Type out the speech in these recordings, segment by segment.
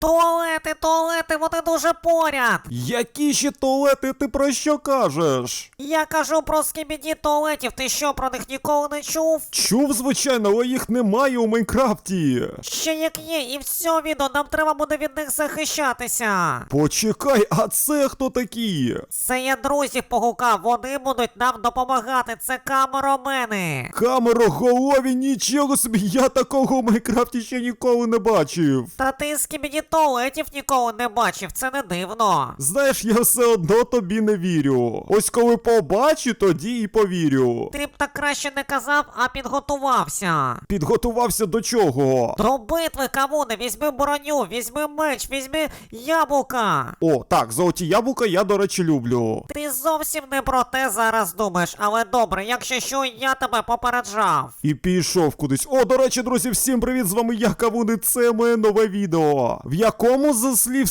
Туалети, туалети, вони дуже поряд. Які ще туалети ти про що кажеш? Я кажу про скібіді туалетів, ти що про них ніколи не чув? Чув, звичайно, але їх немає у Майнкрафті. Ще як є, і все відео, нам треба буде від них захищатися. Почекай, а це хто такі? Це я друзів погукав, вони будуть нам допомагати, це камеромени. Камероголові, нічого собі, я такого у Майнкрафті ще ніколи не бачив. Та ти скібіді туалетів ніколи не бачив, це не дивно. Знаєш, я все одно тобі не вірю. Ось коли побачу, тоді і повірю. Ти б так краще не казав, а підготувався. Підготувався до чого? До битви, камуне, візьми броню, візьми меч, візьми яблука. О, так, золоті яблука я, до речі, люблю. Ти зовсім не про те зараз думаєш, але добре, якщо що, я тебе попереджав. І пішов кудись. О, до речі, друзі, всім привіт! З вами я, Кавуни. Це моє нове відео, в якому, за слів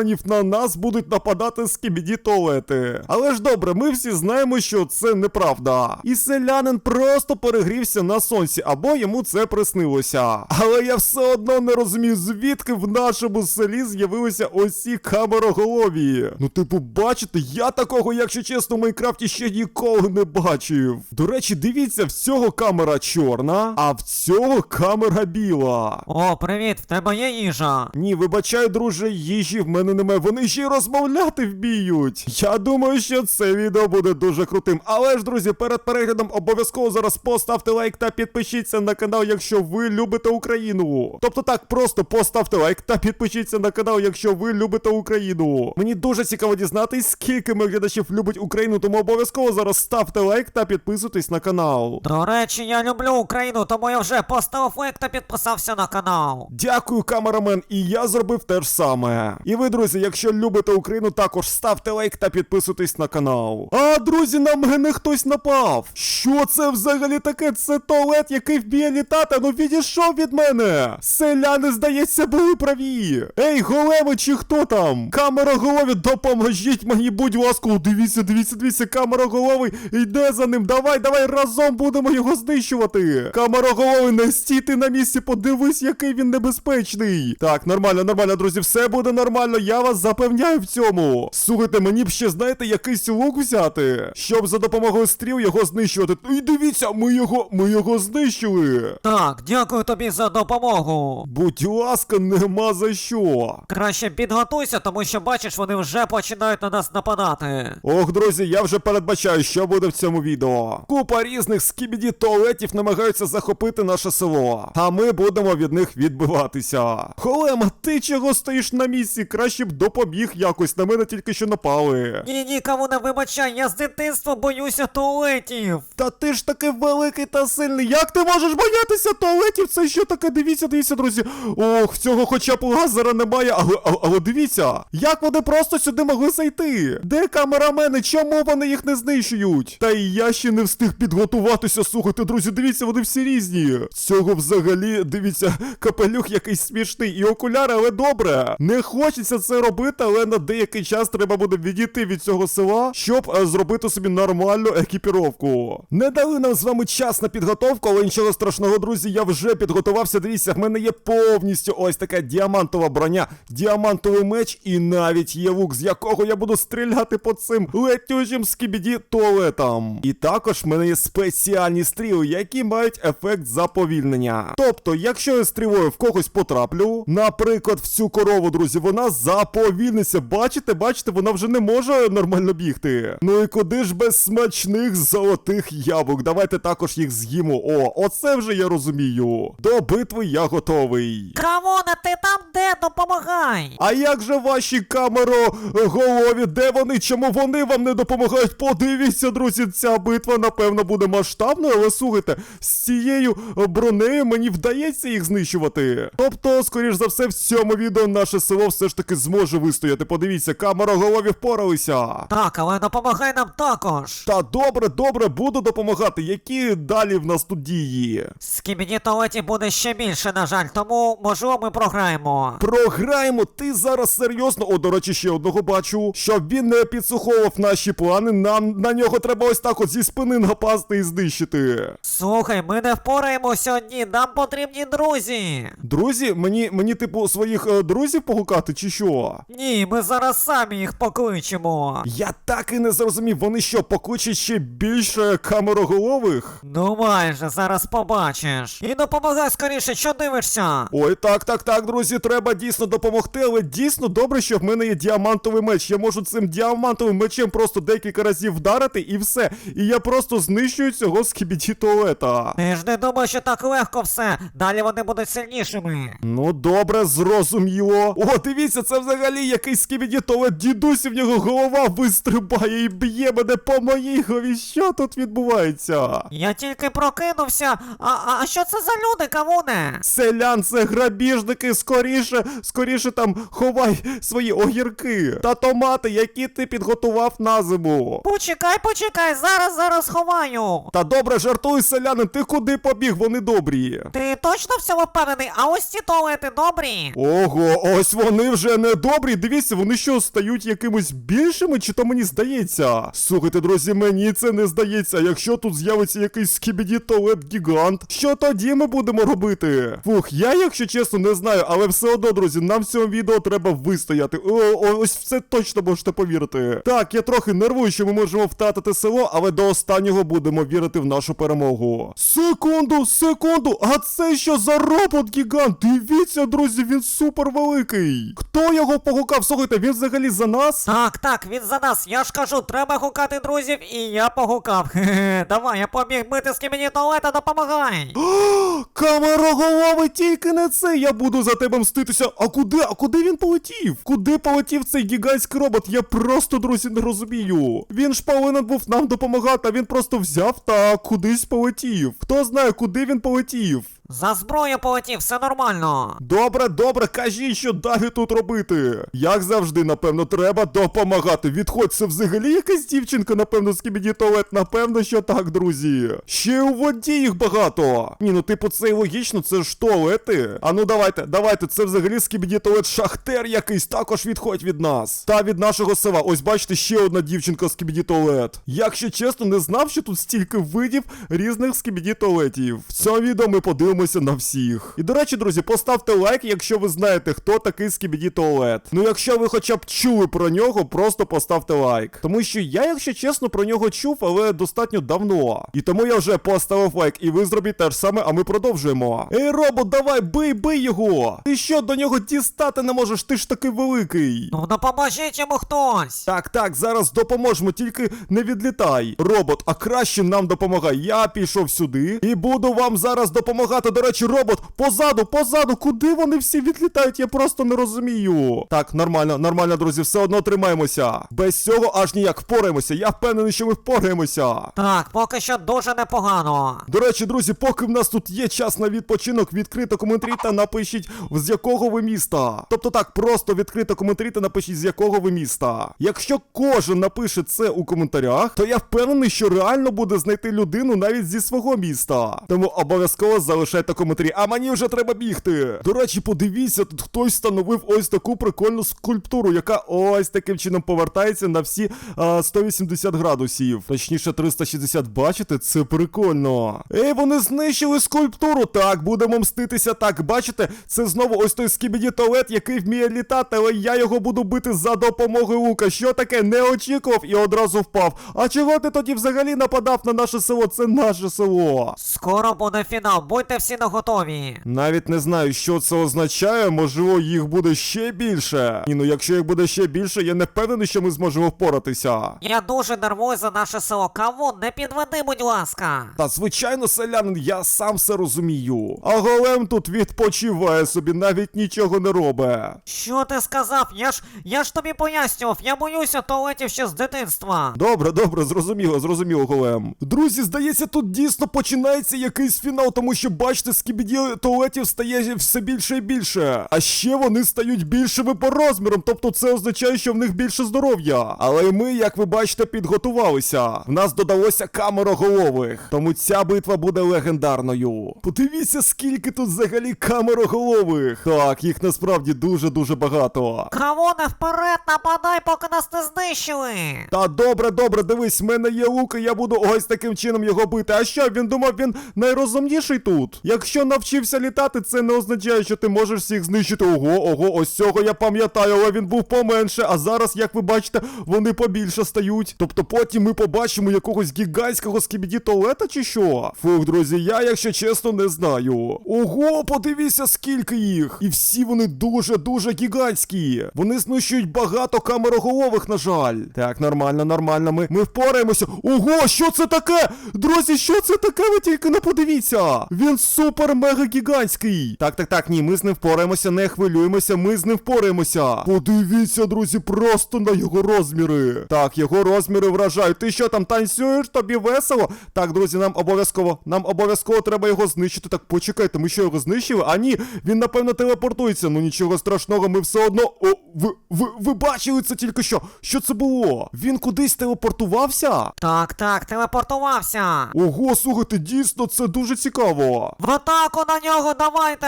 селянинів, на нас будуть нападати скібіді туалети. Але ж добре, ми всі знаємо, що це неправда. І селянин просто перегрівся на сонці, або йому це приснилося. Але я все одно не розумію, звідки в нашому селі з'явилися ось камероголові. Ну, типу, бачите, я такого, якщо чесно, в Майнкрафті ще ніколи не бачив. До речі, дивіться, в цього камера чорна, а в цього камера біла. О, привіт, в тебе є їжа. Ні, вибачай, друже, їжі в мене немає. Вони ще й розмовляти вміють. Я думаю, що це відео буде дуже крутим. Але ж, друзі, перед переглядом обов'язково зараз поставте лайк та підпишіться на канал, якщо ви любите Україну. Тобто так, просто поставте лайк та підпишіться на канал, якщо ви любите Україну. Мені дуже цікаво дізнатись, скільки моїх глядачів любить Україну, тому обов'язково зараз ставте лайк та підписуйтесь на канал. До речі, я люблю Україну, тому я вже поставив лайк та підписався на канал. Дякую, камерамен, і я зробив те ж саме. І ви, друзі, якщо любите Україну, також ставте лайк та підписуйтесь на канал. А, друзі, на мене хтось напав. Що це взагалі таке? Це туалет, який вміє літати. Ну відійшов від мене. Селяни, здається, були праві. Ей, големи, чи хто там? Камера голові, допоможіть мені, будь ласка. Дивіться, дивіться, дивіться, камера голови йде за ним. Давай, давай, разом будемо його знищувати. Камера голови, не стійте на місці, подивись, який він небезпечний. Так, нормально, нормально, друзі, все буде нормально, я вас запевняю в цьому. Слухайте, мені б ще, знаєте, якийсь лук взяти, щоб за допомогою стріл його знищувати. Ну І дивіться, ми його, ми його знищили. Так, дякую тобі за допомогу. Будь ласка, нема за що. Краще підготуйся, тому що бачиш, вони вже починають на нас нападати. Ох, друзі, я вже передбачаю, що буде в цьому відео. Купа різних скібіді туалетів намагаються захопити наше село, а ми будемо від них відбиватися. Холема, ти чого стоїш на місці? Краще б допоміг якось, на мене тільки що напали. Ні, ні, кому не вибачай, я з дитинства боюся туалетів. Та ти ж таки великий та сильний. Як ти можеш боятися туалетів? Це що таке? Дивіться, дивіться, друзі. Ох, цього хоча б лазера немає, але, але, але дивіться, як вони просто сюди могли зайти? Де камерамени? Чому вони їх не знищують? Та і я ще не встиг підготуватися. Слухайте, друзі, дивіться, вони всі різні. Цього взагалі, дивіться, капелюх якийсь смішний і окуляри, але добре. Не хочеться це робити, але на деякий час треба буде відійти від цього села, щоб е, зробити собі нормальну екіпіровку. Не дали нам з вами час на підготовку, але нічого страшного, друзі, я вже підготувався. Дивіться, в мене є повністю ось така діамантова броня, діамантовий меч і навіть є лук, з якого я буду стріляти по цим летючим скібіді туалетам. І також в мене є спеціальні стріли, які мають ефект заповільнення. Тобто, якщо я стрілою в когось потраплю, наприклад, в цю корову, друзі, вона заповільниться. Бачите, бачите, вона вже не може нормально бігти. Ну і куди ж без смачних золотих яблук? Давайте також їх з'їмо. О, оце вже я розумію. До битви я готовий. Кавуна, ти там де? Допомагай! А як же ваші камероголові? Де вони? Чому вони вам не допомагають? Подивіться, друзі, ця битва, напевно, буде масштабною, але слухайте, з цією бронею мені вдається їх знищувати. Тобто, скоріш за все, в цьому відео наше село все ж таки зможе вистояти. Подивіться, камероголові впоралися. Так, але допомагай нам також. Та добре, добре, буду допомагати. Які далі в нас тут дії? Скібіді туалетів буде ще більше, на жаль, тому можливо ми програємо. Програємо, ти зараз серйозно. О, до речі, ще одного бачу. Щоб він не підсуховував наші плани, нам на нього треба ось так от зі спини напасти і знищити. Слухай, ми не впораємося одні, нам потрібні друзі. Друзі, мені, мені типу, своїх е, друзів погукати, чи що? Ні, ми зараз самі їх покличемо. Я так і не зрозумів, вони що, покличуть ще більше камероголових? Ну майже, зараз побачиш. І допомагай скоріше, що дивишся? Ой, так, так, так, друзі, треба дійсно допомогти, але дійсно добре, що в мене є діамантовий меч. Я можу цим діамантовим мечем просто декілька разів вдарити і все. І я просто знищую цього скібіді туалета. Ти ж не думай, що так легко все. Далі вони будуть сильнішими. Ну добре, зрозуміло. О, дивіться, це взагалі якийсь скібіді туалет. Дідусі в нього голова вистрибає і б'є мене по моїй голові. Що тут відбувається? Я тільки прокинувся. А, а, а що це за люди, кавуне? Селян, це грабіжники, скоріше, скоріше там ховай свої огірки та томати, які ти підготував на зиму. Почекай, почекай, зараз, зараз ховаю. Та добре, жартуй, селянин, ти куди побіг? Вони добрі. Ти точно в цьому впевнений? А ось ці туалети добрі? Ого, ось вони вже не добрі. Дивіться, вони що стають якимось більшими, чи то мені здається? Слухайте, друзі, мені це не здається. Якщо тут з'явиться якийсь скібіді туалет гігант, що тоді ми будемо робити? Фух, я, якщо чесно, не знаю, але все одно, друзі, нам в цьому відео треба вистояти. О, о, ось це точно можете повірити. Так, я трохи нервую, що ми можемо втратити село, але до останнього будемо вірити в нашу перемогу. Секунду, секунду, а це що за робот гігант? Дивіться, друзі, він супер великий. Хто його погукав? Слухайте, він взагалі за нас? Так, так, він за нас. Я ж кажу, треба гукати друзів, і я погукав. Хе-хе, давай, я побіг мити з мені туалета, допомагай. Камероголовий, тільки не це. Я буду за тебе мститися. А куди? А куди він полетів? Куди полетів цей гігантський робот? Я просто, друзі, не розумію. Він ж повинен був нам допомагати, а він просто взяв та кудись полетів. Хто знає, куди він полетів? За зброю полетів, все нормально. Добре, добре, кажіть, що далі тут робити. Як завжди, напевно, треба допомагати. Відходь, це взагалі якась дівчинка, напевно, з туалет. Напевно, що так, друзі. Ще у воді їх багато. Ні, ну типу, це і логічно, це ж туалети. А ну давайте, давайте, це взагалі скібіді туалет шахтер якийсь, також відходь від нас. Та від нашого села. Ось бачите, ще одна дівчинка з кібіді туалет. Якщо чесно, не знав, що тут стільки видів різних скібіді туалетів. В цьому відео ми подивимося на всіх. І до речі, друзі, поставте лайк, якщо ви знаєте, хто такий скібіді туалет. Ну, якщо ви хоча б чули про нього, просто поставте лайк. Тому що я, якщо чесно, про нього чув, але достатньо давно. І тому я вже поставив лайк, і ви зробіть те ж саме, а ми продовжуємо. Ей, робот, давай, бий, бий його! Ти що до нього дістати не можеш? Ти ж такий великий. Ну допоможіть йому хтось. Так, так, зараз допоможемо, тільки не відлітай. Робот, а краще нам допомагай. Я пішов сюди і буду вам зараз допомагати. До речі, робот, позаду, позаду, куди вони всі відлітають? Я просто не розумію. Так, нормально, нормально, друзі, все одно тримаємося. Без цього аж ніяк впораємося. Я впевнений, що ми впораємося. Так, поки що дуже непогано. До речі, друзі, поки в нас тут є час на відпочинок, відкрито коментарі та напишіть, з якого ви міста. Тобто так, просто відкрито коментарі та напишіть, з якого ви міста. Якщо кожен напише це у коментарях, то я впевнений, що реально буде знайти людину навіть зі свого міста. Тому обов'язково залишайте коментарі. А мені вже треба бігти. До речі, подивіться, тут хтось встановив ось таку прикольну скульптуру, яка ось таким чином повертається на всі а, 180 градусів. Точніше, 360, бачите, це прикольно. Ей, вони знищили скульптуру. Так, будемо мститися. Так, бачите, це знову ось той скібіді туалет, який вміє літати, але я його буду бити за допомогою лука. Що таке? Не очікував і одразу впав. А чого ти тоді взагалі нападав на наше село? Це наше село. Скоро буде фінал, будьте всі наготові. Навіть не знаю, що це означає, можливо, їх буде ще більше. Ні, ну якщо їх буде ще більше, я не впевнений, що ми зможемо впоратися. Я дуже нервую за наше село. Кавун, не підведи, будь ласка. Та звичайно, селянин, я сам все розумію. А голем тут відпочиває собі, навіть нічого не робить. Що ти сказав? Я ж я ж тобі пояснював, я боюся туалетів ще з дитинства. Добре, добре, зрозуміло, зрозуміло, голем. Друзі, здається, тут дійсно починається якийсь фінал, тому що бачите. Бачите, скібіді туалетів стає все більше і більше. А ще вони стають більшими по розмірам, тобто це означає, що в них більше здоров'я. Але ми, як ви бачите, підготувалися. В нас додалося камероголових, тому ця битва буде легендарною. Подивіться, скільки тут взагалі камероголових. Так, їх насправді дуже-дуже багато. Кавуне, вперед, нападай, поки нас не знищили. Та добре, добре, дивись, в мене є лук, і я буду ось таким чином його бити. А що, він думав, він найрозумніший тут? Якщо навчився літати, це не означає, що ти можеш всіх знищити. Ого, ого, ось цього я пам'ятаю, але він був поменше. А зараз, як ви бачите, вони побільше стають. Тобто потім ми побачимо якогось гігантського скібіді туалета чи що? Фух, друзі, я, якщо чесно, не знаю. Ого, подивіться, скільки їх! І всі вони дуже-дуже гігантські. Вони знищують багато камероголових, на жаль. Так, нормально, нормально. Ми, ми впораємося. Ого, що це таке? Друзі, що це таке? Ви тільки не подивіться. Він супер мега гігантський. Так, так, так, ні, ми з ним впораємося, не хвилюємося, ми з ним впораємося. Подивіться, друзі, просто на його розміри. Так, його розміри вражають. Ти що там танцюєш? Тобі весело? Так, друзі, нам обов'язково, нам обов'язково треба його знищити. Так, почекайте, ми що його знищили? А ні, він напевно телепортується. Ну нічого страшного, ми все одно. О, ви, ви, ви бачили це тільки що? Що це було? Він кудись телепортувався? Так, так, телепортувався. Ого, слухайте, дійсно, це дуже цікаво. В атаку на нього давайте.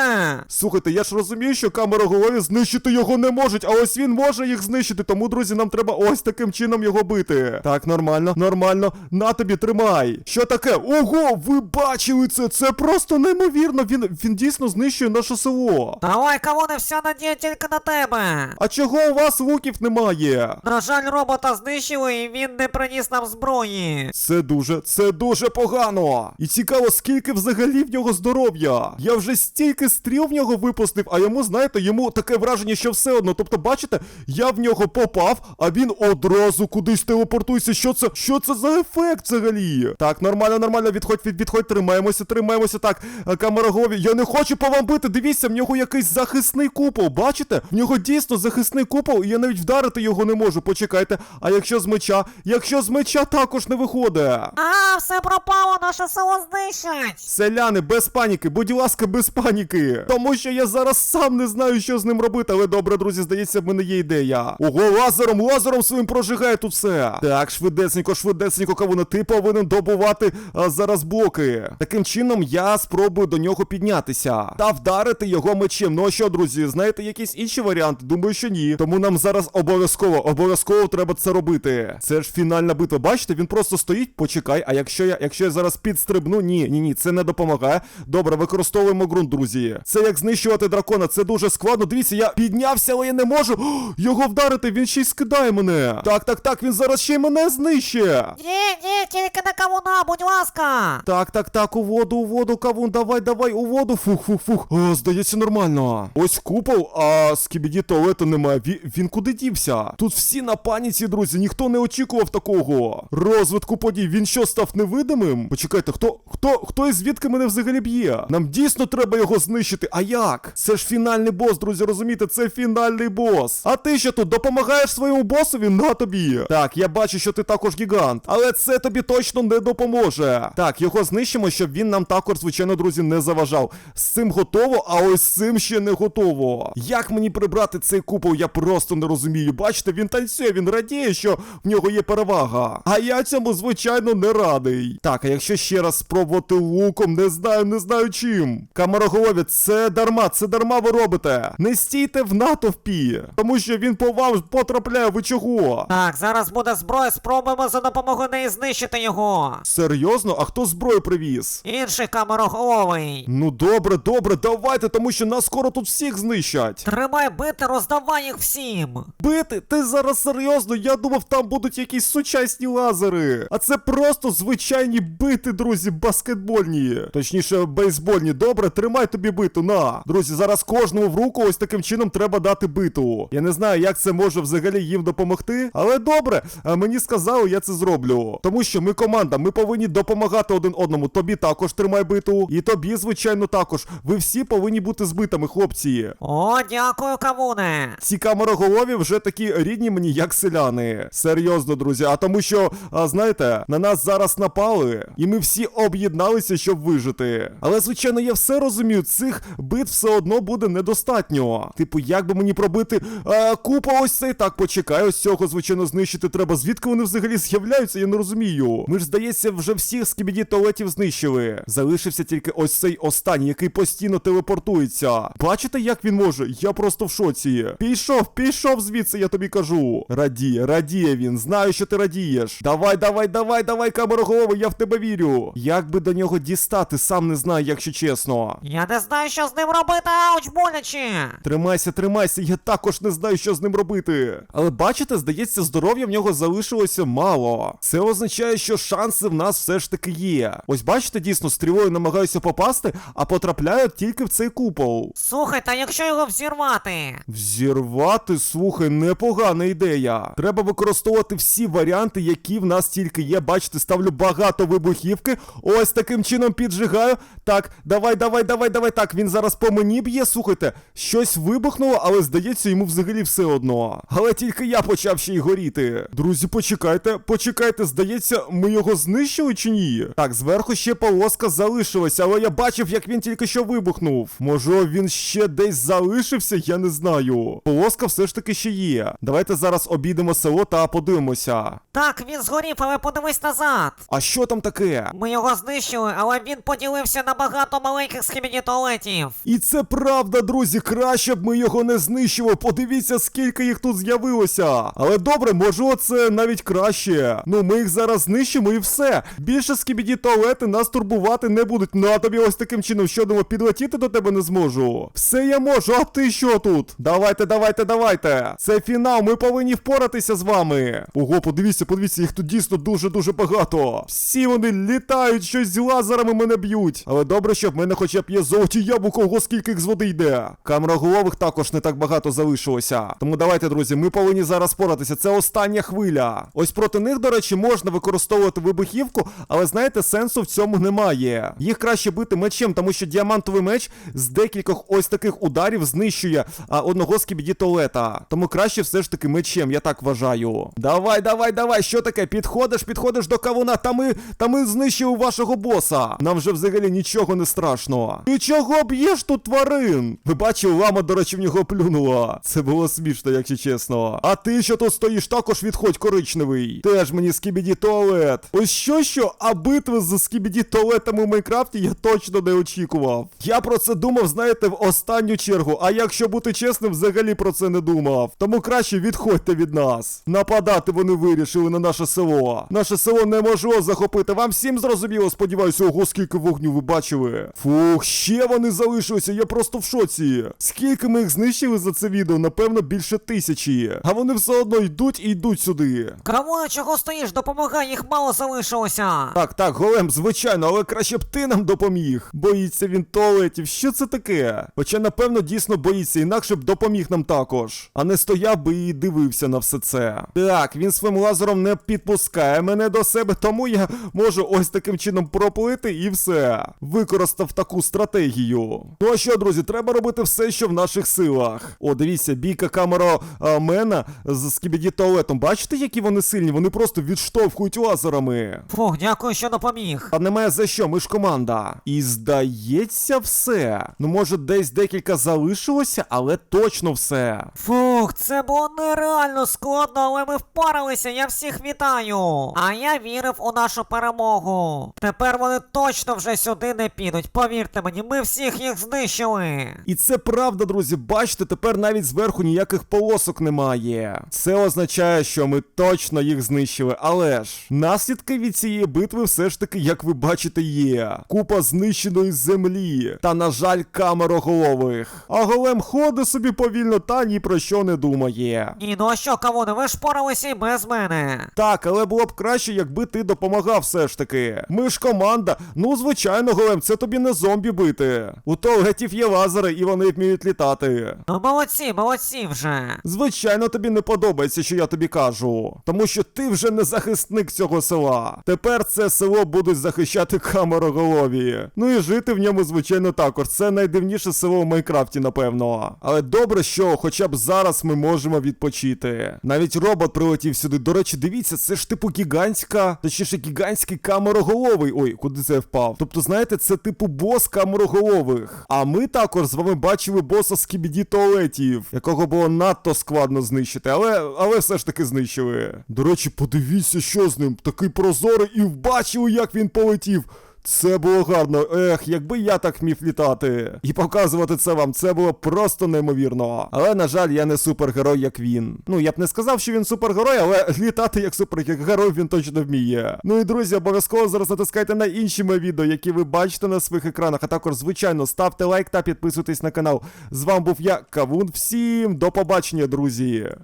Слухайте, я ж розумію, що камероголові знищити його не можуть, а ось він може їх знищити. Тому, друзі, нам треба ось таким чином його бити. Так, нормально, нормально. На тобі, тримай. Що таке? Ого, ви бачили це? Це просто неймовірно. Він, він дійсно знищує наше село. Давай, кавуне, вся надія тільки на тебе. А чого у вас луків немає? На жаль, робота знищили, і він не приніс нам зброї. Це дуже, це дуже погано. І цікаво, скільки взагалі в нього здоров'я. Я вже стільки стріл в нього випустив, а йому, знаєте, йому таке враження, що все одно. Тобто, бачите, я в нього попав, а він одразу кудись телепортується. Що це? Що це за ефект взагалі? Так, нормально, нормально, відходь, від, відходь, тримаємося, тримаємося. Так, е, камероголові. Я не хочу по вам бити. Дивіться, в нього якийсь захисний купол. Бачите? В нього дійсно захисний купол, і я навіть вдарити його не можу. Почекайте. А якщо з меча? Якщо з меча також не виходить. А, все пропало, наше село знищать. Селяни, без паніки, будь ласка, без паніки. Тому що я зараз сам не знаю, що з ним робити. Але добре, друзі, здається, в мене є ідея. Ого, лазером, лазером своїм прожигає тут все. Так, швидесенько, швидесенько, кавуна, ти повинен добувати а, зараз блоки. Таким чином я спробую до нього піднятися та вдарити його мечем. Ну а що, друзі, знаєте якісь інші варіанти? Думаю, що ні. Тому нам зараз обов'язково, обов'язково треба це робити. Це ж фінальна битва. Бачите, він просто стоїть. Почекай. А якщо я, якщо я зараз підстрибну, ні, ні, ні, це не допомагає. Добре, використовуємо ґрунт, друзі. Це як знищувати дракона. Це дуже складно. Дивіться, я піднявся, але я не можу О, його вдарити. Він ще й скидає мене. Так, так, так. Він зараз ще й мене знищує. Ні, ні, тільки на кавуна, будь ласка. Так, так, так, у воду, у воду, кавун, давай, давай, у воду. Фух, фух, фух. О, здається, нормально. Ось купол, а скібіді туалету немає. Він, він куди дівся? Тут всі на паніці, друзі. Ніхто не очікував такого. Розвитку подій. Він що став невидимим? Почекайте, хто, хто, хто і звідки мене взагалі б'є? Нам дійсно треба його знищити. А як? Це ж фінальний бос, друзі, розумієте? Це фінальний бос. А ти що тут допомагаєш своєму босові? На тобі. Так, я бачу, що ти також гігант. Але це тобі точно не допоможе. Так, його знищимо, щоб він нам також, звичайно, друзі, не заважав. З цим готово, а ось з цим ще не готово. Як мені прибрати цей купол, я просто не розумію. Бачите, він танцює, він радіє, що в нього є перевага. А я цьому, звичайно, не радий. Так, а якщо ще раз спробувати луком, не знаю, не знаю чим. Камероголові, це дарма, це дарма ви робите. Не стійте в натовпі, тому що він по вам потрапляє, ви чого? Так, зараз буде зброя, спробуємо за допомогою неї знищити його. Серйозно? А хто зброю привіз? Інший камероголовий. Ну добре, добре, давайте, тому що нас скоро тут всіх знищать. Тримай бити, роздавай їх всім. Бити? Ти зараз серйозно? Я думав, там будуть якісь сучасні лазери. А це просто звичайні бити, друзі, баскетбольні. Точніше, бейсбольні. Добре, тримай тобі биту. На. Друзі, зараз кожному в руку ось таким чином треба дати биту. Я не знаю, як це може взагалі їм допомогти. Але добре, а мені сказали, я це зроблю. Тому що ми команда, ми повинні допомагати один одному. Тобі також тримай биту. І тобі, звичайно, також. Ви всі повинні бути збитими, хлопці. О, дякую, кавуне. Ці камероголові вже такі рідні мені, як селяни. Серйозно, друзі. А тому що, а, знаєте, на нас зараз напали, і ми всі об'єдналися, щоб вижити. Але, звичайно, я все розумію, цих бит все одно буде недостатньо. Типу, як би мені пробити е, купу ось цей так, почекай, ось цього, звичайно, знищити треба. Звідки вони взагалі з'являються, я не розумію. Ми ж, здається, вже всіх скібіді туалетів знищили. Залишився тільки ось цей останній, який постійно телепортується. Бачите, як він може? Я просто в шоці. Пішов, пішов звідси, я тобі кажу. Радіє, радіє він. Знаю, що ти радієш. Давай, давай, давай, давай, камероголовий, я в тебе вірю. Як би до нього дістати, сам не знаю, якщо чесно. Я не знаю, що з ним робити, ауч, боляче. Тримайся, тримайся, я також не знаю, що з ним робити. Але бачите, здається, здоров'я в нього залишилося мало. Це означає, що шанси в нас все ж таки є. Ось бачите, дійсно, стрілою намагаюся попасти, а потрапляю тільки в цей купол. Слухай, та якщо його взірвати? Взірвати, слухай, непогана ідея. Треба використовувати всі варіанти, які в нас тільки є. Бачите, ставлю багато вибухівки. Ось таким чином піджигаю. Так, давай, давай, давай, давай. Так, він зараз по мені б'є. Слухайте, щось вибухнуло, але здається, йому взагалі все одно. Але тільки я почав ще й горіти. Друзі, почекайте, почекайте, здається, ми його знищили чи ні? Так, зверху ще полоска залишилася, але я бачив, як він тільки що вибухнув. Може, він ще десь залишився, я не знаю. Полоска все ж таки ще є. Давайте зараз обійдемо село та подивимося. Так, він згорів, але подивись назад. А що там таке? Ми його знищили, але він поділився на багато маленьких схімені туалетів. І це правда, друзі, краще б ми його не знищили. Подивіться, скільки їх тут з'явилося. Але добре, може, це навіть краще. Ну, ми їх зараз знищимо і все. Більше скібіді туалети нас турбувати не будуть. Ну а тобі ось таким чином, що думаю, підлетіти до тебе не зможу. Все я можу, а ти що тут? Давайте, давайте, давайте. Це фінал, ми повинні впоратися з вами. Ого, подивіться, подивіться, їх тут дійсно дуже-дуже багато. Всі вони літають, щось з лазерами мене б'ють. Але добре, що в мене хоча б є золоті яблуко, ого, скільки їх з води йде. Камероголових також не так багато залишилося. Тому давайте, друзі, ми повинні зараз споратися. Це остання хвиля. Ось проти них, до речі, можна використовувати вибухівку, але знаєте, сенсу в цьому немає. Їх краще бити мечем, тому що діамантовий меч з декількох ось таких ударів знищує а, одного з кібіді туалета. Тому краще все ж таки мечем, я так вважаю. Давай, давай, давай, що таке? Підходиш, підходиш до кавуна, та ми, та ми знищили вашого боса. Нам вже взагалі нічого не страшно. Ти чого б'єш тут тварин? Ви бачили, лама, до речі, в нього плюнула. Це було смішно, якщо чесно. А ти що тут стоїш, також відходь коричневий. Теж мені скібіді туалет. Ось що що, а битви з скібіді туалетами в Майнкрафті я точно не очікував. Я про це думав, знаєте, в останню чергу. А якщо бути чесним, взагалі про це не думав. Тому краще відходьте від нас. Нападати вони вирішили на наше село. Наше село не можу захопити. Вам всім зрозуміло, сподіваюся, ого, скільки вогню ви бачили. Фух, ще вони залишилися, я просто в шоці. Скільки ми їх знищили за це відео? Напевно, більше тисячі. А вони все одно йдуть і йдуть сюди. Кому чого стоїш? Допомагай, їх мало залишилося. Так, так, голем, звичайно, але краще б ти нам допоміг. Боїться він туалетів. Що це таке? Хоча, напевно, дійсно боїться, інакше б допоміг нам також. А не стояв би і дивився на все це. Так, він своїм лазером не підпускає мене до себе, тому я можу ось таким чином проплити і все. Використав таку стратегію. Ну а що, друзі, треба робити все, що в наших силах. О, дивіться, бійка камера а, мена з скібіді туалетом. Бачите, які вони сильні? Вони просто відштовхують лазерами. Фух, дякую, що допоміг. А немає за що, ми ж команда. І здається, все. Ну, може, десь декілька залишилося, але точно все. Фух, це було нереально складно, але ми впоралися, я всіх вітаю. А я вірив у нашу перемогу. Тепер вони точно вже сюди не підуть. Повірте мені, ми всіх їх знищили. І це правда, друзі. Бачите, тепер навіть зверху ніяких полосок немає. Це означає, що ми точно їх знищили. Але ж наслідки від цієї битви все ж таки, як ви бачите, є. Купа знищеної землі. Та, на жаль, камероголових. А голем ходить собі повільно та ні про що не думає. Ні, ну а що, кавуни, ви ж поралися і без мене. Так, але було б краще, якби ти допомагав все ж таки. Ми ж команда. Ну, звичайно, голем, це тобі не зомбі бити. У туалетів є лазери, і вони вміють літати. Ну молодці, молодці вже. Звичайно, тобі не подобається, що я тобі кажу. Тому що ти вже не захисник цього села. Тепер це село будуть захищати камероголові. Ну і жити в ньому, звичайно, також. Це найдивніше село в Майнкрафті, напевно. Але добре, що хоча б зараз ми можемо відпочити. Навіть робот прилетів сюди. До речі, дивіться, це ж типу гігантська, точніше, гігантський камероголовий. Ой, куди це я впав? Тобто, знаєте. Знаєте, це типу бос камероголових. А ми також з вами бачили боса з кібіді туалетів, якого було надто складно знищити, але, але все ж таки знищили. До речі, подивіться, що з ним. Такий прозорий і бачили, як він полетів. Це було гарно. Ех, якби я так міг літати. І показувати це вам, це було просто неймовірно. Але, на жаль, я не супергерой, як він. Ну, я б не сказав, що він супергерой, але літати як супергерой він точно вміє. Ну і друзі, обов'язково зараз натискайте на інші мої відео, які ви бачите на своїх екранах. А також, звичайно, ставте лайк та підписуйтесь на канал. З вами був я, Кавун. Всім до побачення, друзі.